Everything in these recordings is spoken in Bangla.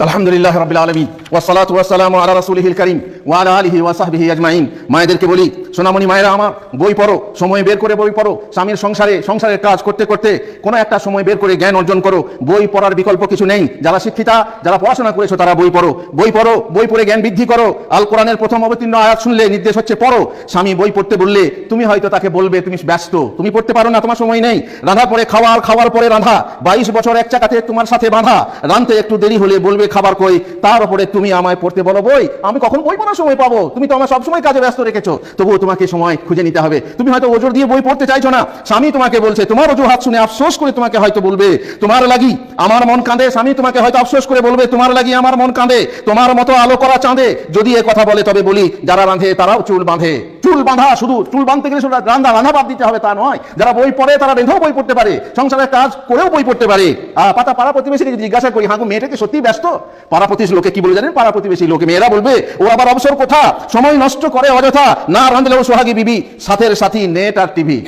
الحمد لله رب العالمين والصلاة والسلام على رسوله الكريم. আলা আলিহি ওয়া সাহবিহি আজমাইন। মায়েদেরকে বলি, সোনামণি মায়েরা আমার, বই পড়ো, সময় বের করে বই পড়ো, স্বামীর সংসারে, সংসারের কাজ করতে করতে কোনো একটা সময় বের করে জ্ঞান অর্জন করো, বই পড়ার বিকল্প কিছু নেই। যারা শিক্ষিতা, যারা পড়াশোনা করেছ, তারা বই পড়ো। বই পড়ো, বই পড়ে জ্ঞান বৃদ্ধি করো। আল কোরআনের প্রথম অবতীর্ণ আয়াত শুনলে নির্দেশ হচ্ছে পড়ো। স্বামী বই পড়তে বললে, তুমি হয়তো তাকে বলবে, তুমি ব্যস্ত, তুমি পড়তে পারো না, তোমার সময় নেই। রাধা পরে খাওয়ার খাওয়ার পরে রাধা। বাইশ বছর এক চাকাতে তোমার সাথে বাঁধা। রানতে একটু দেরি হলে বলবে, খাবার কই? তার উপরে তুমি আমায় পড়তে বলো বই। আমি কখন বই পড়ার সময় পাবো। তুমি তো আমার সবসময় কাজে ব্যস্ত রেখেছো। তবুও তোমাকে সময় খুঁজে নিতে হবে। তুমি হয়তো ওজোর দিয়ে বই পড়তে চাইছো না। স্বামী তোমাকে বলছে, তোমার অজুহাত শুনে আফসোস করে তোমাকে হয়তো বলবে, তোমার লাগি আমার মন কাঁদে। স্বামী তোমাকে হয়তো আফসোস করে বলবে, তোমার লাগি আমার মন কাঁদে। তোমার মতো আলো করা চাঁদে। যদি এ কথা বলে, তবে বলি, যারা বাঁধে তারাও চুল বাঁধে। চুল বাঁধা, শুধু চুল বাঁধতে গেলে শুধু রান্না রান্না বাদ দিতে হবে তা নয়। যারা বই পড়ে, তারা রেঁধেও বই পড়তে পারে, সংসারের কাজ করেও বই পড়তে পারে। আর পাতা পাড়া প্রতিবেশীকে জিজ্ঞাসা করি হাঁকু মেয়েটাকে সত্যি ব্যস্ত? পাড়া প্রতিবেশী লোকে কি বলে জানেন? পাড়া প্রতিবেশী লোকে, মেয়েরা বলবে ও আবার অবসর কোথা? সময় নষ্ট করে অযথা। না রাঁধলেও সোহাগী বিবি, সাথের সাথী, নেট আর টিভি।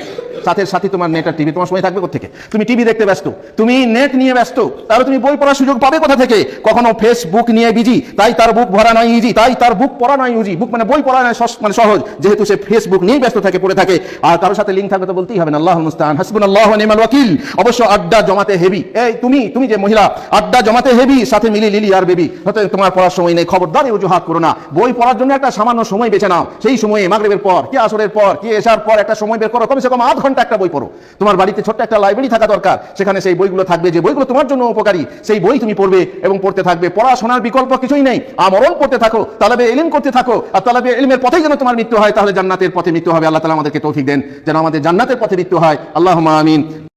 সাথের সাথী তোমার নেট আর টিভি তোমার সময় থাকবে থেকে তুমি টিভি দেখতে ব্যস্ত, তুমি নেট নিয়ে ব্যস্ত, তাহলে তুমি বই পড়ার সুযোগ পাবে কোথা থেকে? কখনো ফেসবুক নিয়ে বিজি তাই তার বুক ভরা নয় ইজি তাই তার বুক পড়া নয় ইজি বুক মানে বই পড়া নয় মানে সহজ, যেহেতু সে ফেসবুক নিয়েই ব্যস্ত থাকে, পড়ে থাকে, আর কারোর সাথে লিঙ্ক থাকবে তো বলতেই হবে না, আল্লাহ মুস্তান হাসবুন আল্লাহ নিমাল ওয়াকিল, অবশ্য আড্ডা জমাতে হেভি এই তুমি তুমি যে মহিলা, আড্ডা জমাতে হেভি সাথে মিলি লিলি আর বেবি হয়তো তোমার পড়ার সময় নেই, খবরদার অজুহাত করো না। বই পড়ার জন্য একটা সামান্য সময় বেছে নাও, সেই সময়ে মাগরিবের পর, কি আসরের পর, কি এসার পর একটা সময় বের করো, কমসে কম আধ ঘণ্টা একটা বই পড়ো। তোমার বাড়িতে ছোট্ট একটা লাইব্রেরি থাকা দরকার। সেখানে সেই বইগুলো থাকবে যে বইগুলো তোমার জন্য উপকারী, সেই বই তুমি পড়বে এবং পড়তে থাকবে। পড়াশোনার বিকল্প কিছুই নেই। আমরণ করতে থাকো, তালাবে এলিম করতে থাকো, আর তালাবে এলিমের পথেই যেন তোমার মৃত্যু হয়, তাহলে জান্নাতের পথে মৃত্যু হবে। আল্লাহ তালা আমাদেরকে তৌফিক দেন। যেন আমাদের জান্নাতের পথে মৃত্যু হয়। আল্লাহ আমিন।